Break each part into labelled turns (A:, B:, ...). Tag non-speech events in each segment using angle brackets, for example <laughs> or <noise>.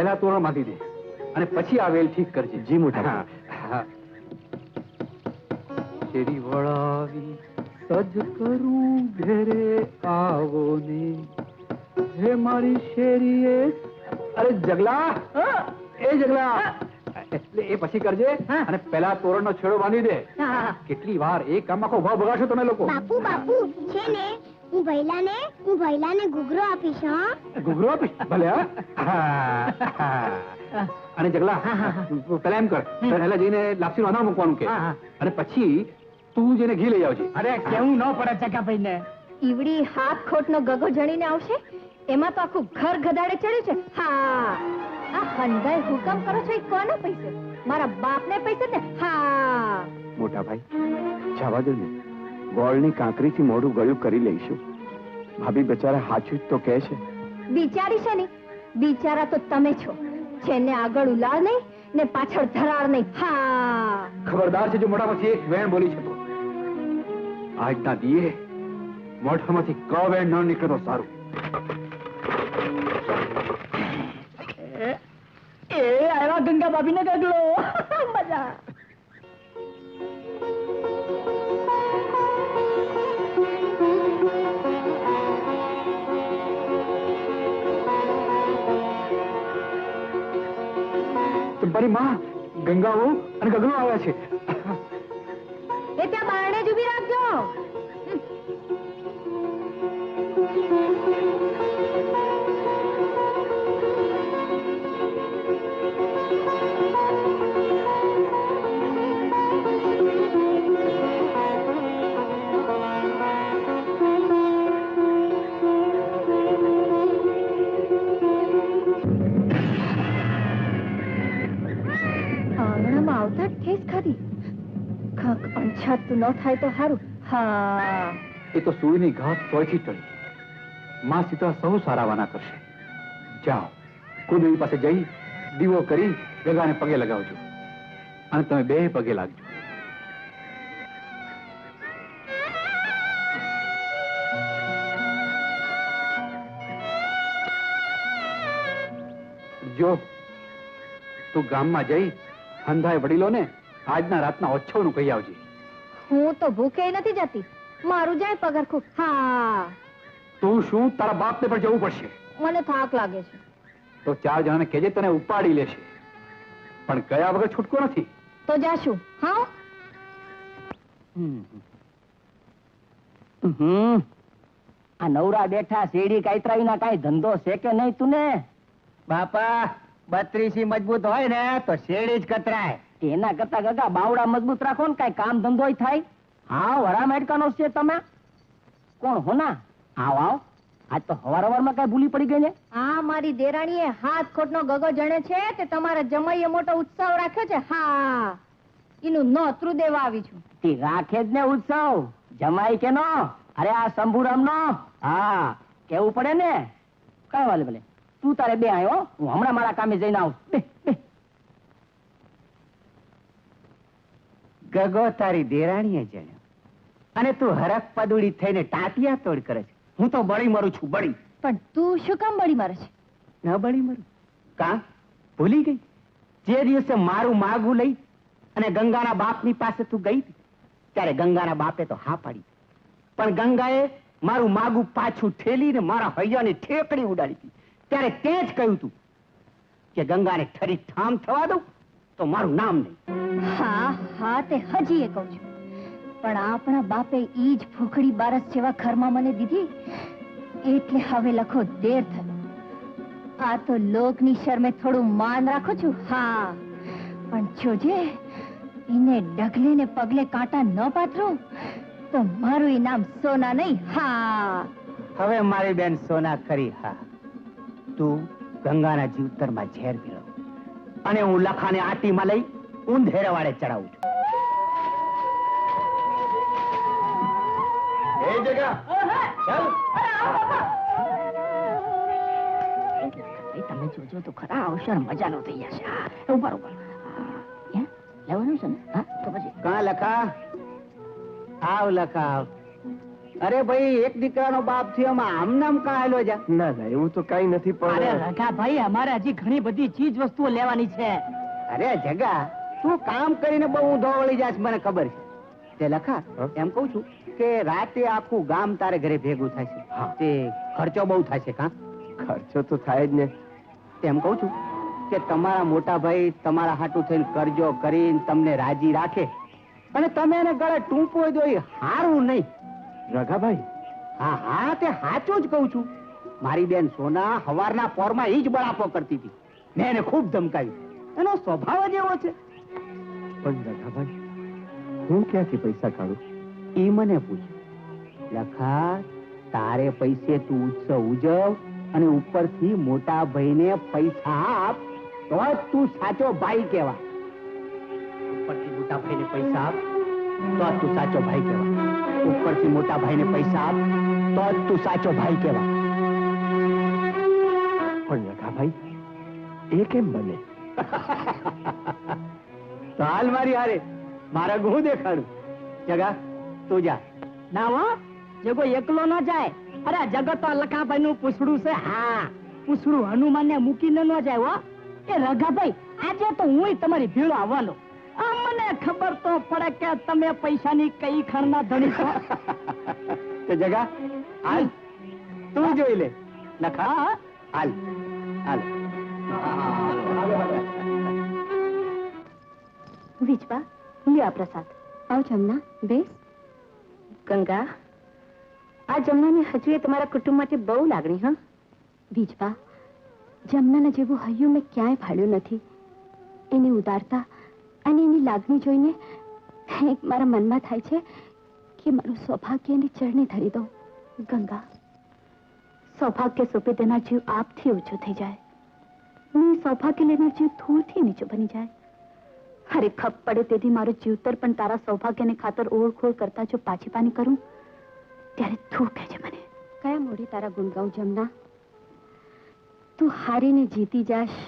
A: પહેલા તોરણ બાંધી દે અને પછી આ વેલ ઠીક કરજે.
B: જી, મોટા.
A: શેરી વળાવી સજ કરું ઘેરે આવો ને હે મારી શેરીએ. અરે જગલા! એ જગલા! એટલે એ પછી કરજે
C: અને
A: અને પહેલા તોરણનો છેડો બાંધી દે. કેટલી વાર એક કામ આખો ભાવ બગાડશો તમે લોકો.
D: બાપુ બાપુ છે ને હું ભૈલાને હું ભૈલાને ઘૂઘરો આપીશ હા.
A: ઘૂઘરો આપીશ? ભલે હા. અને જગલા પેલા એમ કર. પહેલા જઈને લાપસી નું મૂકવાનું કે.
C: હા, હા.
A: અને પછી તું જેને ઘી લઈ આવજે.
C: અરે કેવું ન પડે ચકાભાઈ ને
E: ઈવડી હાથ ખોટનો ગગો જણીને આવશે એમાં તો આખું ઘર ગધાડે ચડ્યું છે. હા. આ હંધાઈ હુકમ કરો છો એ કોના પૈસે? મારા બાપને પૈસે ને હા.
B: મોટા ભાઈ જવા દો ને. ગોળની કાંકરીથી મોઢું ગળ્યું કરી લઈશું. ભાભી બિચારા હાચું તો કહે છે.
E: બિચારી છે ને બિચારા તો તમે છો. જેને આગળ ઉલાળ નહીં ને પાછળ ધરાળ નહીં. હા.
A: ખબરદાર છે જો મોઢામાંથી એક વેણ બોલી છે તો આજના દીએ મોઢામાંથી ક વેણ ન નીકળતો સારું.
C: એ આવ્યા ગંગા ભાભી ને ગગલો <laughs> મજા.
A: તમારી માં ગંગાઓ અને ગગનો આવ્યા છે.
E: એ ત્યાં બારણે જ ઊભી રાખજો. જ ઠેસ ખાધી કાંક અણછાતું ન થાય તો સારું હા.
A: એ તો સૂર્યની ઘાસ સોયથી ટળી. માં સીતા સૌ સારાવાના કરશે. જાઓ. કુલદેવી પાસે જઈ દીવો કરી ગગાને પગે લગાવજો. અને તમે બે પગે લાગજો. જો તું ગામમાં જઈ હંધાય વડીલોને આજના રાતના ઓછવનું કહી આવજે.
E: હું તો ભૂખે નથી જતી. મારું જાય પગરખું. હા.
A: તું શું તારા બાપને પણ જવું પડશે?
E: મને થાક લાગે છે.
A: તો ચાર જણાને કહેજે તને ઉપાડી લેશે. પણ ગયા વગર છૂટકો નથી.
E: તો જાશું. હા?
C: હમ. આ નવરા બેઠા શેડી કાતરાવી ના કાઈ ધંધો છે કે નહીં તું ને બાપા બત્રીસી મજબૂત હોય ને તો શેરડી જ કતરાય. એના કરતા ગગા બાવડા મજબૂત રાખો ને કઈ કામ ધંધો થાય. હા વરા મેડકાનો છે તમે. કોણ હોના? આવ આવ. આજ તો હવાર હવારમાં કઈ ભૂલી પડી ગઈ ને?
E: હા મારી દેરાણીએ હાથ ખોટનો ગગો જણે છે કે તમારા જમાઈએ મોટો ઉત્સવ રાખ્યો છે? હા. એનું નોતરું દેવા આવી છું.
C: તે રાખે જ ને ઉત્સવ. જમાઈ કે નો? અરે આ શંભુરામ નો હા. કેવું પડે ને? કઈ વાલે ભલે. તું તારે બે આવ્યો હું. હમણાં મારા કામે જઈને આવું.
F: ગગો તારી દેરાણીએ જણ્યો. અને તું હરખ પદુડી થઈને ટાટિયા તોડ કરે છે. હું તો બળી મરું છું બળી.
E: પણ તું શું કામ બળી મારે છે?
F: ન બળી મરું. કા? ભૂલી ગઈ? જે દિવસે મારું માગું લઈ અને ગંગાના બાપની પાસે તું ગઈ ત્યારે ગંગાના બાપે તો હા પાડી પણ ગંગાએ મારું માગું પાછું ઠેલીને મારા હૈયાની ઠેકડી ઉડાડી ત્યારે તે જ કહ્યું તું કે ગંગાને ઠરી ઠામ થવા દઉં તો મારું નામ નહીં.
E: હા હા તે હજી એ કહું છું. પણ આપણા બાપે ઈ જ ભૂખડી બારસ જેવા ઘરમાં મને દીધી એટલે હવે લખો દેર થયો. આ તો લોકની શરમે થોડું માન રાખું છું હા. પણ જોજે એને ડગલે ને પગલે કાંટા ન પાથરું તો મારું ઇનામ સોના નહીં હા.
F: હવે મારી બેન સોના ખરી હા. તું ગંગાના જીવતરમાં ઝેર પીળો અને હું લખાને આટીમાં લઈ ઊંધેરા વાળે ચડાવું છું.
B: એ જગા ચાલ.
C: તમે જોજો તો ખરા અવસર મજાનો થઈ જશે હા ઉપર ઉપર લેવાનું છે ને? હા તો પછી.
F: કા લખા? આવ લખા આવ. અરે ભાઈ એક દીકરાનો બાપ થયો આમ નામ કાં જા
B: ના ના એવું તો કઈ નથી
G: અરે
B: પણ
G: રઘા ભાઈ અમારે હજી ઘણી બધી ચીજ વસ્તુઓ લેવાની છે.
F: અરે જગા તું કામ કરીને બહુ ઊંધો વળી જાશ મને ખબર છે. તે લખા એમ કઉ છું કે રાતે આખું ગામ તારે ઘરે ભેગું થાય છે. તે ખર્ચો બહુ થાય છે કા?
B: ખર્ચો તો થાય જ ને.
F: એમ કઉ છું કે તમારા મોટા ભાઈ તમારા હાટું થઈને કરજો કરીને તમને રાજી રાખે. અને તમે એને ગળે ટૂંપો દો હારું નહીં.
B: રઘાભાઈ
F: હા હા તે સાચું જ કહું છું. મારી બેન સોના હવારના પોરમાં એ જ બળાપો કરતી હતી. મેં એને ખૂબ ધમકાવી એનો સ્વભાવ જ એવો છે.
B: પણ રઘાભાઈ હું ક્યાંથી પૈસા કાઢું?
F: એ મને પૂછ. લખા તારે પૈસે તું ઉત્સવ ઉજવ અને ઉપરથી મોટા ભાઈને પૈસા આપ તો જ તું સાચો ભાઈ કહેવા ઉપરથી મોટા ભાઈને પૈસા આપ તો તું સાચો ભાઈ કહેવા ઉપરથી મોટા ભાઈને પૈસા આપ, તો તું સાચો ભાઈ કહેવા
B: પણ રઘાભાઈ એ કેમ બને? <laughs>
F: તો હાલ મારી હારે, મારા ગુણ દેખાડું. જગા, તું જા.
G: ના હો, જગો એકલો ન જાય. અરે જગત તો લખાભાઈ નું પૂછડું છે? હા. પૂછડું હનુમાન ને મૂકીને ન જાય હો. એ રઘાભાઈ, આજે તો હું તમારી ભીડ આવવાનો. આ મને ખબર તો પડે કે તમે પૈસાની કઈ ખરના ધણી છો. <laughs>
F: તે જગા હાલ. તું જોઈ લે.
G: નખા.
F: હાલ. હાલ.
D: વિજબા લ્યો આ પ્રસાદ. આવ જમના. બેસ. ગંગા આ જમનાની હજુ એ તમારા કુટુંબ માટે બહુ લાગણી હા? વિજબા જમનાના જેવું હૈયું મેં ક્યાંય ફાળ્યું નથી. એની ઉદારતા અને એની લાગણી જોઈને એક મારા મનમાં થાય છે કે મારું સૌભાગ્ય એની ચરણે ધરી દો ગંગા, સૌભાગ્ય સોંપી તેના જીવ આપથી ઊંચો થઈ જાય. ને સૌભાગ્ય લેનાર જીવ ધૂળથી નીચો બની જાય. અરે ખપ પડે તેથી મારું જીવતર પણ તારા સૌભાગ્યને ખાતર ઓળખોળ કરતા જો પાછી પાની કરું, ત્યારે તું કહેજે મને. કયા મોઢે તારા ગુણગાઉં જમના? તું હારીને જીતી જાશ.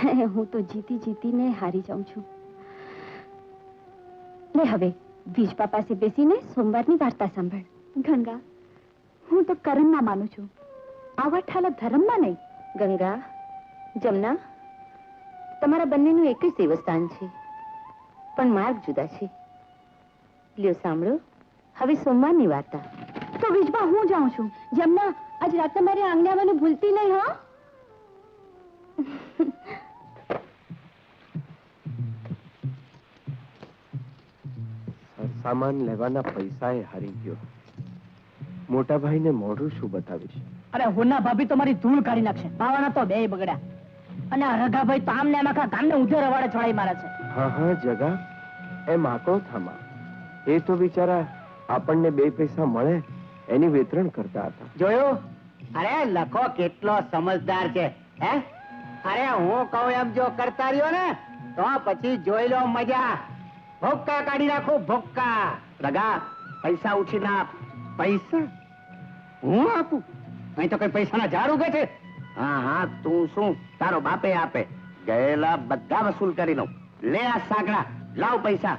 D: <laughs> હું તો જીતી જીતીને હારી જાઉં છું. લે હવે વીજપા પાસે બેસીને સોમવારની વાર્તા સાંભળ. ગંગા હું તો કરમમાં માનું છું. આવા ઠાલા ધર્મમાં નહીં. ગંગા જમના તમારા બંનેનું એક જ દેવસ્થાન છે. પણ માર્ગ જુદા છે. લ્યો સાંભળો હવે સોમવારની વાર્તા. તો વીજબા હું જાઉં છું? જમના આજ રાતે મારી આંગણે આવવાનું ભૂલતી નહીં હા? <laughs>
B: સામાન લેવાના પૈસા એ હારી ગયો. મોટા ભાઈને મોઢું શું બતાવીશ?
G: અરે હોના ભાભી તો મારી ધૂળ કાઢી નાખશે. બાવાના તો બે બગડ્યા. અને આ રઘાભાઈ તો આમને આમ આખા ગામને ઉધે રવાડે છોડાઈ મારે છે.
B: હા હા જગા. એ માકો થામા? એ તો બિચારા આપણને બે પૈસા મળે એની વેતરણ કરતા હતા.
F: જોયો? અરે લખો કેટલો સમજદાર છે હે? અરે હું કહું એમ જો કરતા રહ્યો ને તો પછી જોઈ લો મજા. ભોક્કા કાઢી નાખો ભોક્કા. રગા, પૈસા ઉછી ના. પૈસા? હું આપું? અહીં તો કઈ પૈસાના ઝાડ ઉગે છે? હા હા, તું શું તારો બાપે આપે? ગયેલા બધા વસૂલ કરી લઉં. લે આ સાગડા લાવ પૈસા.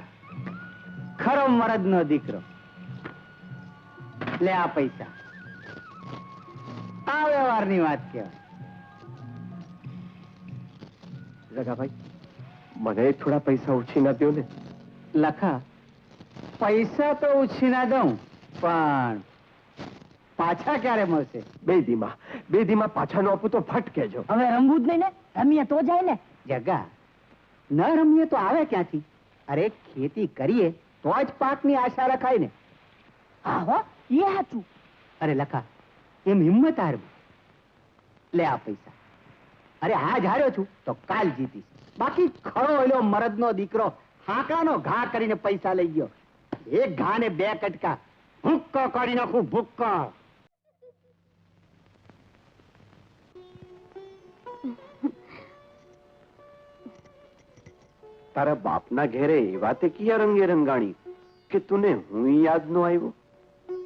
F: ખરો મરદ નો દીકરો. લે આ પૈસા. આ વ્યવહારની વાત કહેવાય.
B: રગાભાઈ મને થોડા પૈસા ઉછી ના દો ને.
F: લખા. પૈસા તો ઉછીના દઉં પણ પાછા ક્યારે મળશે?
B: બે દીમાં બે દીમાં પાછા નો આપું તો ફટ કેજો
G: હવે રમવું જ નહીં ને? રમીએ તો જાય ને?
F: જગા ન રમીએ તો આવે ક્યાંથી? અરે ખેતી કરીએ તો જ પાકની આશા રખાય ને.
G: હા હો એ સાચું
F: અરે લખા એમ હિંમત હારવી. લે આ પૈસા. અરે આજ હાર્યો છું તો કાલ જીતીશ. બાકી ખરો એલો મરદનો દીકરો હાંકાનો ઘા કરીને પૈસા લઈ ગયો. એક ઘા ને બે કટકા. ભૂક્કો કરી નાખું ભૂક્કો.
B: તારા બાપના ઘેરે એવા તે કિયા રંગે રંગાણી? કે તુને હું યાદ નો આવ્યો?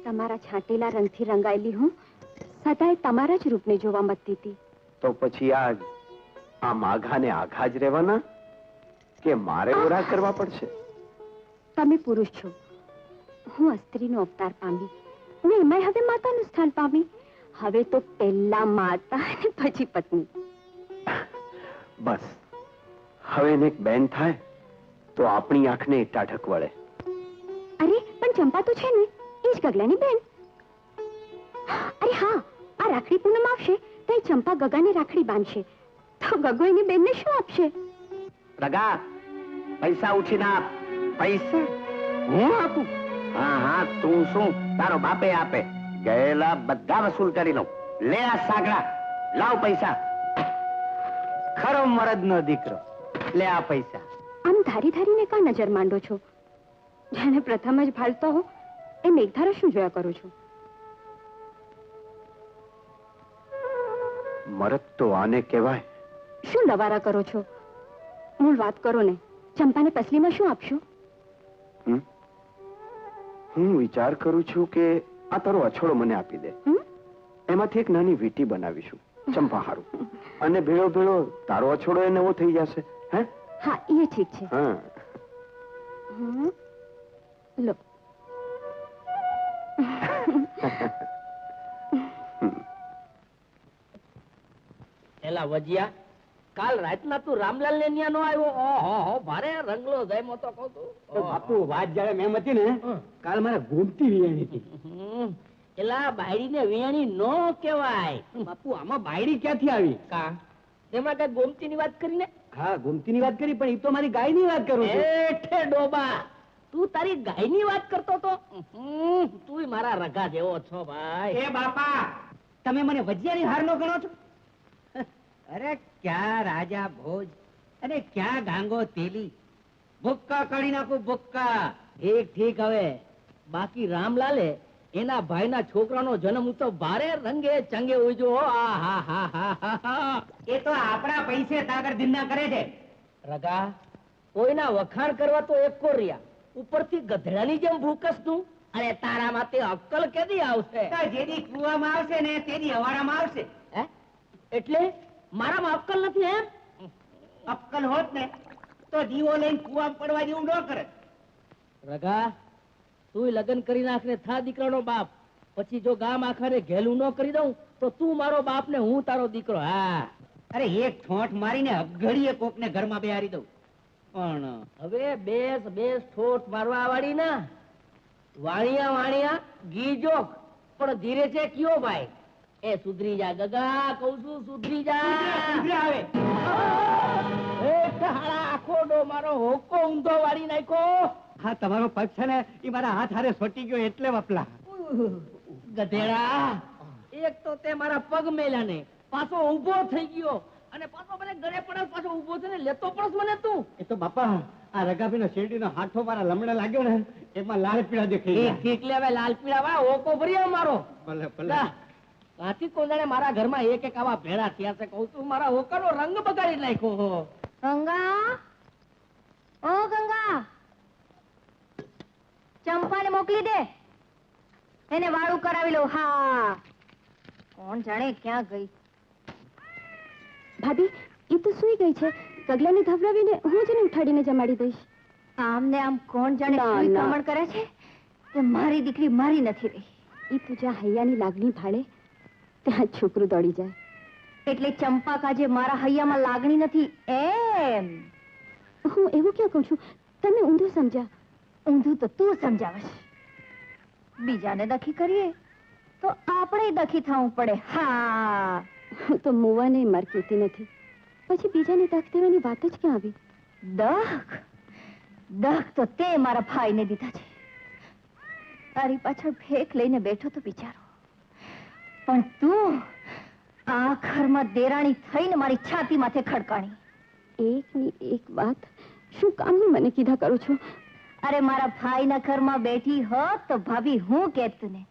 D: તમારા છાંટેલા રંગથી રંગાયેલી હું સદાય તમારા જ રૂપને જોવા મળતી હતી.
B: તો પછી આજ આ માઘાને આઘા જ રહેવાના? કે મારે ઓરા કરવા પડશે?
D: તમે પુરુષ છો. હું અસ્ત્રીનો અવતાર પામી.
E: ને એમાંય હવે માતાનું સ્થાન પામી. હવે તો પહેલા માતા અને પછી પત્ની.
B: બસ. હવે એને એક બેન થાય તો આપણી આંખને ટાઢક વળે
E: અરે પણ ચંપા તો છે ને. એ જ ગગલાની બેન. અરે હા આ રાખડી પૂનમ આવશે તો એ ચંપા ગગાને રાખડી બાંધશે. તો ગગો એની બેનને શું આપશે?
F: રગા પૈસા ઉછીને આપ. પૈસા? હું આપું? હા હા તું શું? તારો બાપે આપે. ગયેલા બધા વસૂલ કરી લઉં. લે આ સાગડા લાવ પૈસા. ખરો મરદનો દીકરો. લે આ પૈસા.
E: આમ ધારી ધારીને કા નજર માંડો છો? જેને પ્રથમ જ ભાળતો હો એ મેઘધારા શું જોયા કરું છું?
B: મરદ તો આને કહેવાય.
E: શું લવારા કરો છો? મૂળ વાત કરો ને ચંપાને પસલીમાં શું આપશો?
B: હું વિચાર કરું છું કે આ તારો અછોડો મને આપી દે. એમાંથી એક નાની વીટી બનાવીશું <laughs> ચંપા હારું અને ભેળો ભેળો તારો અછોડો એ નવો થઈ જશે હે?
E: હા એ ઠીક છે.
B: હા.
E: લો. <laughs>
C: એલા વજિયા કાલ રાતના તું રામલાલ ને ન્યા નો આવ્યો? ઓહો હો ભારે રંગલો જયમો તો કહું તું
F: બાપુ વાત જયારે મેમ હતી ને કાલ મારે ગોમતી વિયાણી હતી.
C: એલા બાયડી ને વિયાણી નો કેવાય
F: બાપુ આમાં બાયડી ક્યાંથી આવી?
C: કા? એમાં કઈ ગોમતી ની વાત કરીને
F: હા ગોમતી ની વાત કરી પણ એ તો મારી ગાયની વાત કરું છું.
C: એઠે ડોબા. તું તારી ગાયની વાત કરતો તો? તુંય મારા રગા જેવો છો ભાઈ.
F: એ બાપા તમે મને વજિયાની હાર નો ગણો છો? અરે ક્યાં રાજા ભોજ અને ક્યાં ગાંગો તેલી? ભૂક્કા કાઢી નાખું ભૂક્કા.
C: ઠીક ઠીક હવે. બાકી રામલાલે એના ભાઈના છોકરાનો જન્મ તો ભારે રંગે ચંગે હા
F: એ તો આપણા પૈસે તાગર દિનના કરે છે.
C: રગા કોઈના વખાણ કરવા તો એક કોરિયા ઉપરથી ગધેડાની જેમ ભૂકસ તું. અરે તારા માટે અક્કલ કેદી આવશે?
F: જેની કુવામાં આવશે ને તેની હવાડામાં આવશે.
C: એટલે? મારામાં અક્કલ નથી એમ
F: અક્કલ હોત ને તો દીવો લઈને કુવા પડવા જેવું ન કરે.
C: રગા તું લગ્ન કરી નાખ ને થા દીકરાનો બાપ. પછી જો ગામ આખાને ઘેલું ન કરી દઉં તો તું મારો બાપ ને હું તારો દીકરો હા.
F: અરે એક ઠોંઠ મારીને અગડીએ કોકને ઘરમાં બેહારી દઉં. પણ
C: હવે બેસ બેસ ઠોઠ મારવા વાળી ના વાણિયા વાણિયા ગીજોક પણ ધીરે છે કયો ભાઈ? એ સુધરી જા ગગા કહું છું સુધરી જા
F: ઉભરે આવે.
C: એ ઢાળા આખો ડો મારો હોકો ઊંધો વાળી નાખ્યો.
F: હા તમારો પગ છે ને એ મારા હાથ હારે સોટી ગયો એટલે વપલા.
C: ગધેડા એક તો તે મારા પગ મેલ્યા ને પાછો ઊભો થઈ ગયો. અને પાછો મને ગળે પડે પાછો ઊભો થઈને લેતો પડસ મને તું.
F: એ તો બાપા આ રગાભીનો શેરડીનો હાથો મારા લમણે લાગ્યો ને એમાં લાલ પીળા દેખાઈ ગયા.
C: હવે લાલ પીળા વાળા ઓકો ભરી મારો.
F: ભલે ભલે.
C: તો કોદાળે મારા ઘરમાં એક એક આવા ભેળા થયા છે. કહું છું મારા હોકાનો રંગ બગાડી નાખ્યો
E: ગંગા? ઓ ગંગા! ચંપાને મોકલી દે. એને વાળું કરાવી લઉં. હા. કોણ જાણે ક્યાં ગઈ?
D: ભાભી એ તો સૂઈ ગઈ છે. પગલાને ધવરાવીને હું જ એને ઉઠાડીને જમાડી દઈશ.
E: આમ ને આમ કોણ જાણે કમણ કરે છે? કે મારી દીકરી મારી નથી રહી?
D: એ પૂજા હૈયાની લાગણી ભાળે ત્યાં છોકરું દોડી જાય.
E: એટલે ચંપા કાજે મારા હૈયામાં લાગણી નથી એમ.
D: હું એવું ક્યાં કહું છું? તમે ઊંધું સમજ્યા
E: ઊંધું તો તું સમજાવશ. બીજાને દખી કરીએ તો આપણે દખી થવું પડે. હા.
D: હું તો મુવાને માર કહેતી નથી. પછી બીજાને દખ દેવાની વાત જ ક્યાં આવી?
E: દખ? દખ તો તે મારા ભાઈને દીધા છે. તારી પાછળ ફેંક લઈને બેઠો તો બિચારો પણ તું આ ઘરમાં દેરાણી થઈને મારી છાતી માથે ખડકાણી.
D: એકની એક વાત શું કામની મને કીધા કરો છો?
E: અરે મારા ભાઈના ઘરમાં બેઠી હોત તો ભાભી હું કેત ને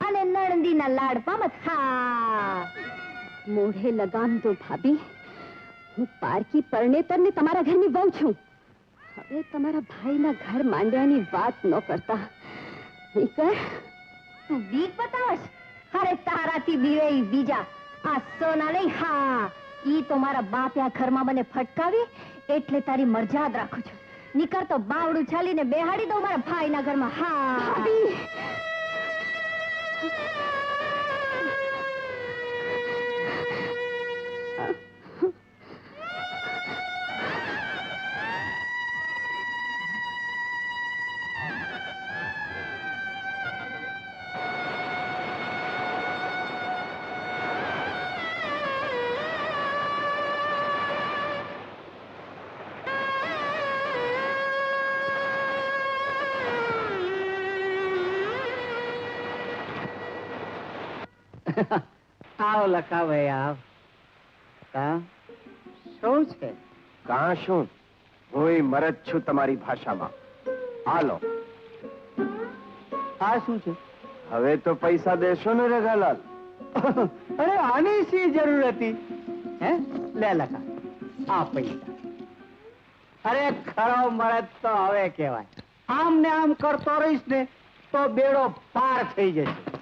E: અને નણંદીના લાડપામાં હા
D: મોઢે લગામ દો ભાભી. હું પારકી પરણેતરને તમારા ઘરની વહુ છું. હવે તમારા ભાઈના ઘર માંડ્યાની વાત ન કરતા. નીકળ
E: તું બીક બતાવસ અરે તારાથી બીવે બીજા, આ સોના નહીં હા, ઈ તો મારા બાપે આ ઘરમાં મને ફટકાવી, એટલે તારી મરજાદ રાખું છું. નીકળ તો બાવડું ચાલીને બેહાડી દઉં મારા ભાઈના ઘરમાં, હા.
F: આવ લખાવે આવ કા? શું છે?
B: કા શું? હું મરજ છું તમારી ભાષામાં. હાલો.
F: આ શું છે?
B: હવે તો પૈસા દેશો ને રગાલાલ
F: અરે આની શી જરૂર હતી? હે? લે લખા. આ પૈસા. અરે ખરો મરજ તો હવે કહેવાય. આમ ને આમ કરતો રહીશ ને તો બેડો પાર થઈ જશે.